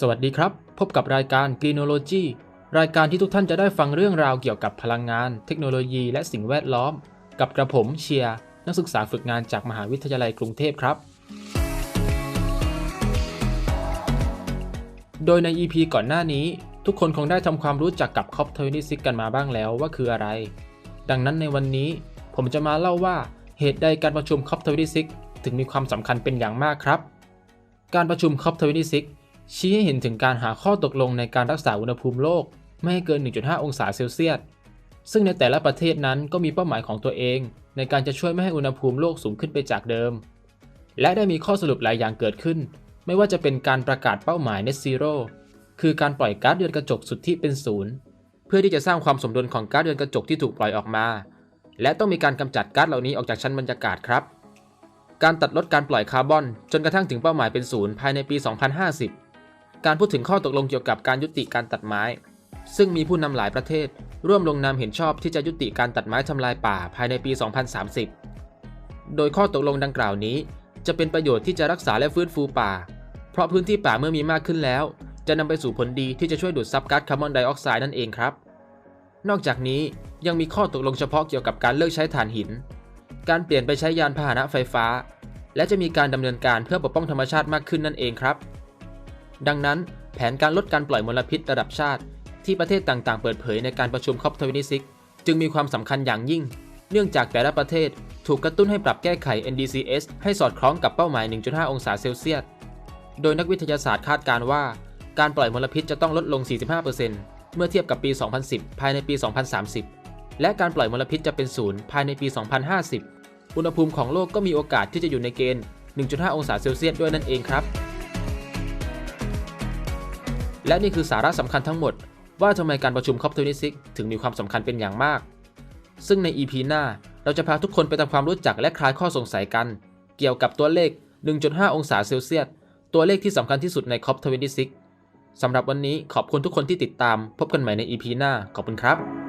สวัสดีครับ พบกับรายการ Greenology รายการที่ทุกท่านจะได้ฟังเรื่องราวเกี่ยวกับพลังงาน เทคโนโลยี และสิ่งแวดล้อม กับกระผมเชียร์นักศึกษาฝึกงานจากมหาวิทยาลัยกรุงเทพครับ โดยใน EP ก่อนหน้านี้ ทุกคนคงได้ทำความรู้จักกับ COP26 กันมาบ้างแล้วว่าคืออะไร ดังนั้นในวันนี้ ผมจะมาเล่าว่าเหตุใดการประชุม COP26 ถึงมีความสำคัญเป็นอย่างมากครับ การประชุม COP26 ชี้ให้เห็นถึงการหาข้อตกลงในการรักษาอุณหภูมิโลก ไม่ให้เกิน 1.5 องศาเซลเซียส ซึ่งในแต่ละประเทศนั้นก็มีเป้าหมายของตัวเอง ในการจะช่วยไม่ให้อุณหภูมิโลกสูงขึ้นไปจากเดิม และได้มีข้อสรุปหลายอย่างเกิดขึ้น ไม่ว่าจะเป็นการประกาศเป้าหมาย Net Zero คือการปล่อยก๊าซเรือนกระจกสุทธิเป็นศูนย์เพื่อที่จะสร้างความสมดุลของก๊าซเรือนกระจกที่ถูกปล่อยออกมา และต้องมีการกำจัดก๊าซเหล่านี้ออกจากชั้นบรรยากาศครับ การตัดลดการปล่อยคาร์บอน จนกระทั่งถึงเป้าหมายเป็นศูนย์ภายในปี 2050 การพูดถึงข้อตกลงเกี่ยวกับการยุติการตัดไม้ ซึ่งมีผู้นำหลายประเทศ ร่วมลงนามเห็นชอบที่จะยุติการตัดไม้ทำลายป่าภายในปี 2030 โดยข้อตกลงดังกล่าวนี้ จะเป็นประโยชน์ที่จะรักษาและฟื้นฟูป่า เพราะพื้นที่ป่าเมื่อมีมากขึ้นแล้ว จะนำไปสู่ผลดีที่จะช่วยดูดซับก๊าซคาร์บอนไดออกไซด์นั่นเองครับ นอกจากนี้ยังมีข้อตกลงเฉพาะเกี่ยวกับการเลิกใช้ถ่านหิน การเปลี่ยนไปใช้ยานพาหนะไฟฟ้า และจะมีการดำเนินการเพื่อปกป้องธรรมชาติมากขึ้นนั่นเองครับ ดังนั้นแผนการลดการปล่อยมลพิษระดับชาติ ที่ประเทศต่างๆ เปิดเผยในการประชุม COP26 จึงมีความสำคัญอย่างยิ่ง เนื่องจากแต่ละประเทศถูกกระตุ้นให้ปรับแก้ไข NDCs ให้สอดคล้องกับเป้าหมาย 1.5 องศาเซลเซียส โดยนักวิทยาศาสตร์คาดการว่า การปล่อยมลพิษจะต้องลดลง 45%เมื่อเทียบกับปี 2010 ภายในปี 2030 และการปล่อยมลพิษจะเป็นศูนย์ภายในปี 2050 อุณหภูมิของโลกก็มีโอกาสที่จะอยู่ในเกณฑ์ 1.5 องศาเซลเซียสด้วยนั่นเองครับ และนี่คือสาระสำคัญทั้งหมด ว่าทำไมการประชุม COP26 ถึงมีความสำคัญเป็นอย่างมาก ซึ่งใน EP หน้าเราจะพาทุกคนไปทำความรู้จักและคลายข้อสงสัยกัน เกี่ยวกับตัวเลข 1.5 องศาเซลเซียส ตัวเลขที่สำคัญที่สุดใน COP26 สำหรับวันนี้ขอบคุณทุกคนที่ติดตาม พบกันใหม่ใน EP หน้า ขอบคุณครับ